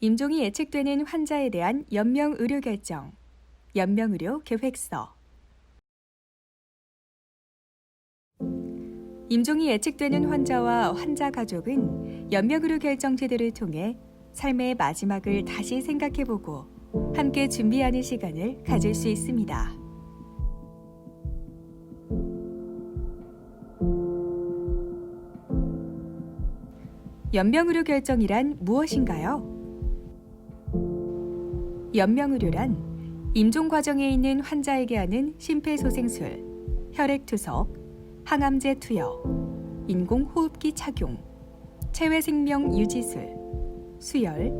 임종이 예측되는 환자에 대한 연명 의료 결정, 연명 의료 계획서. 임종이 예측되는 환자와 환자 가족은 연명 의료 결정 제도를 통해 삶의 마지막을 다시 생각해보고 함께 준비하는 시간을 가질 수 있습니다. 연명의료 결정이란 무엇인가요? 연명의료란 임종 과정에 있는 환자에게 하는 심폐소생술, 혈액투석, 항암제 투여, 인공호흡기 착용, 체외생명 유지술, 수혈,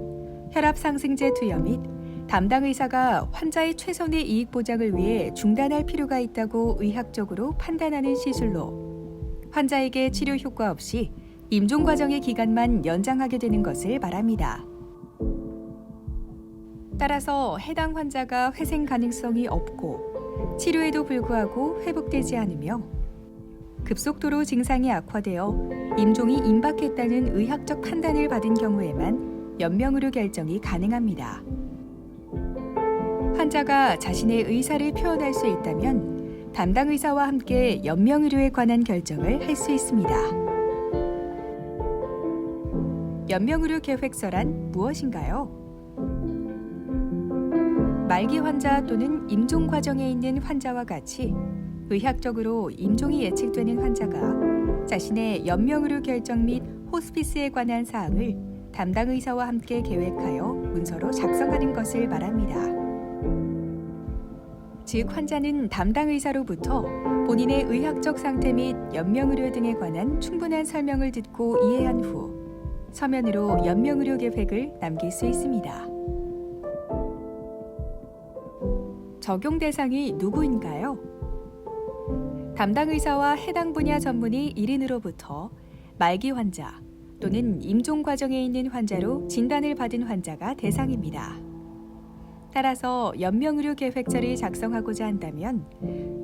혈압상승제 투여 및 담당 의사가 환자의 최선의 이익 보장을 위해 중단할 필요가 있다고 의학적으로 판단하는 시술로 환자에게 치료 효과 없이 임종 과정의 기간만 연장하게 되는 것을 말합니다. 따라서 해당 환자가 회생 가능성이 없고 치료에도 불구하고 회복되지 않으며 급속도로 증상이 악화되어 임종이 임박했다는 의학적 판단을 받은 경우에만 연명으로 결정이 가능합니다. 환자가 자신의 의사를 표현할 수 있다면 담당 의사와 함께 연명 의료에 관한 결정을 할 수 있습니다. 연명 의료 계획서란 무엇인가요? 말기 환자 또는 임종 과정에 있는 환자와 같이 의학적으로 임종이 예측되는 환자가 자신의 연명의료 결정 및 호스피스에 관한 사항을 담당 의사와 함께 계획하여 문서로 작성하는 것을 말합니다. 즉 환자는 담당 의사로부터 본인의 의학적 상태 및 연명의료 등에 관한 충분한 설명을 듣고 이해한 후 서면으로 연명의료 계획을 남길 수 있습니다. 적용 대상이 누구인가요? 담당 의사와 해당 분야 전문의 1인으로부터 말기 환자 또는 임종 과정에 있는 환자로 진단을 받은 환자가 대상입니다. 따라서 연명의료 계획서를 작성하고자 한다면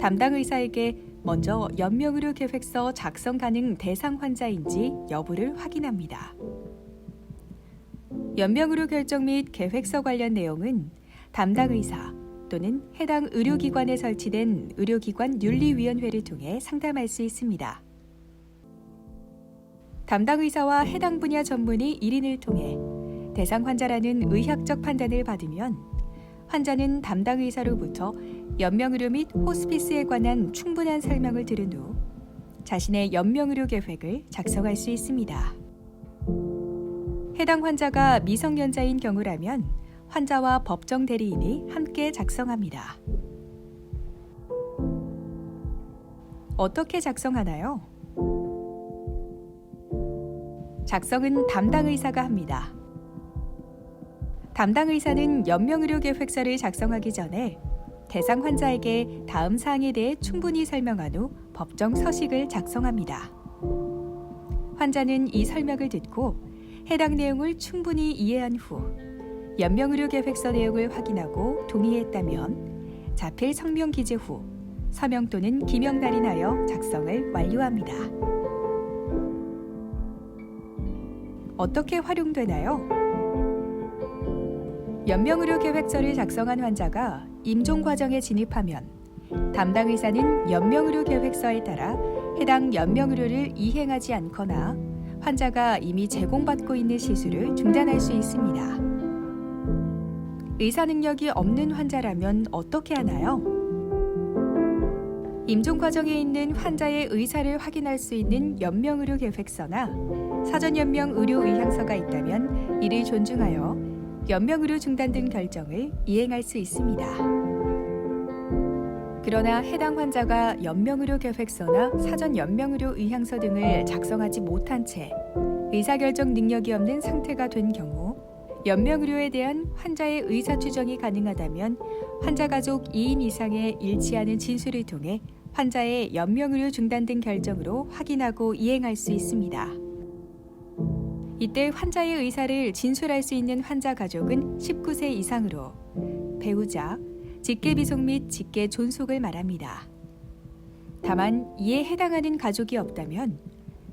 담당 의사에게 먼저 연명의료 계획서 작성 가능 대상 환자인지 여부를 확인합니다. 연명의료 결정 및 계획서 관련 내용은 담당 의사 또는 해당 의료기관에 설치된 의료기관 윤리위원회를 통해 상담할 수 있습니다. 담당 의사와 해당 분야 전문의 1인을 통해 대상 환자라는 의학적 판단을 받으면 환자는 담당 의사로부터 연명의료 및 호스피스에 관한 충분한 설명을 들은 후 자신의 연명의료 계획을 작성할 수 있습니다. 해당 환자가 미성년자인 경우라면 환자와 법정 대리인이 함께 작성합니다. 어떻게 작성하나요? 작성은 담당 의사가 합니다. 담당 의사는 연명의료 계획서를 작성하기 전에 대상 환자에게 다음 사항에 대해 충분히 설명한 후 법정 서식을 작성합니다. 환자는 이 설명을 듣고 해당 내용을 충분히 이해한 후 연명의료 계획서 내용을 확인하고 동의했다면 자필 성명 기재 후 서명 또는 기명 날인하여 작성을 완료합니다. 어떻게 활용되나요? 연명의료 계획서를 작성한 환자가 임종 과정에 진입하면 담당 의사는 연명의료 계획서에 따라 해당 연명의료를 이행하지 않거나 환자가 이미 제공받고 있는 시술을 중단할 수 있습니다. 의사 능력이 없는 환자라면 어떻게 하나요? 임종 과정에 있는 환자의 의사를 확인할 수 있는 연명의료 계획서나 사전 연명 의료 의향서가 있다면 이를 존중하여 연명의료 중단 등 결정을 이행할 수 있습니다. 그러나 해당 환자가 연명의료 계획서나 사전 연명의료 의향서 등을 작성하지 못한 채 의사결정 능력이 없는 상태가 된 경우 연명의료에 대한 환자의 의사 추정이 가능하다면 환자 가족 2인 이상의 일치하는 진술을 통해 환자의 연명의료 중단 등 결정으로 확인하고 이행할 수 있습니다. 이때 환자의 의사를 진술할 수 있는 환자 가족은 19세 이상으로 배우자, 직계 비속 및 직계 존속을 말합니다. 다만 이에 해당하는 가족이 없다면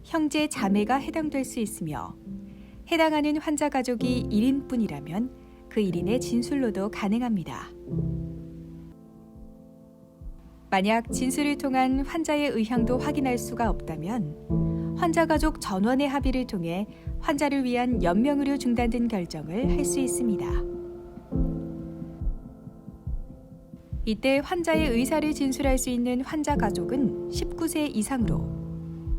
형제 자매가 해당될 수 있으며 해당하는 환자 가족이 1인뿐이라면 그 1인의 진술로도 가능합니다. 만약 진술을 통한 환자의 의향도 확인할 수가 없다면 환자 가족 전원의 합의를 통해 환자를 위한 연명의료 중단 등 결정을 할 수 있습니다. 이때 환자의 의사를 진술할 수 있는 환자 가족은 19세 이상으로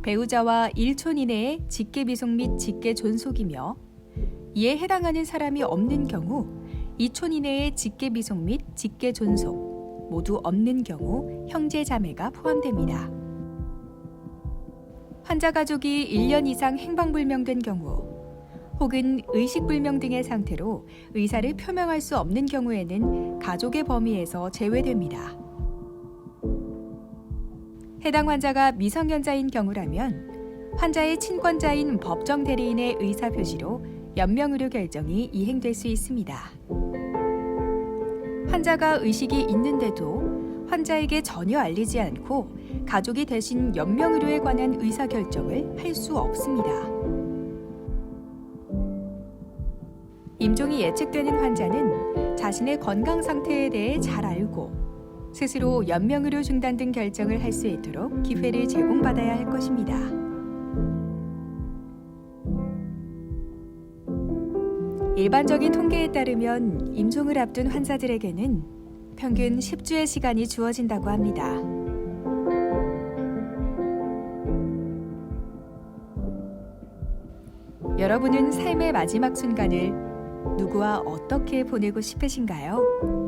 배우자와 1촌 이내의 직계 비속 및 직계 존속이며 이에 해당하는 사람이 없는 경우 2촌 이내의 직계 비속 및 직계 존속 모두 없는 경우 형제 자매가 포함됩니다. 환자 가족이 1년 이상 행방불명된 경우 혹은 의식불명 등의 상태로 의사를 표명할 수 없는 경우에는 가족의 범위에서 제외됩니다. 해당 환자가 미성년자인 경우라면 환자의 친권자인 법정 대리인의 의사 표시로 연명 의료 결정이 이행될 수 있습니다. 환자가 의식이 있는데도 환자에게 전혀 알리지 않고 가족이 대신 연명 의료에 관한 의사 결정을 할 수 없습니다. 임종이 예측되는 환자는 자신의 건강 상태에 대해 잘 알고 스스로 연명의료 중단 등 결정을 할 수 있도록 기회를 제공받아야 할 것입니다. 일반적인 통계에 따르면 임종을 앞둔 환자들에게는 평균 10주의 시간이 주어진다고 합니다. 여러분은 삶의 마지막 순간을 누구와 어떻게 보내고 싶으신가요?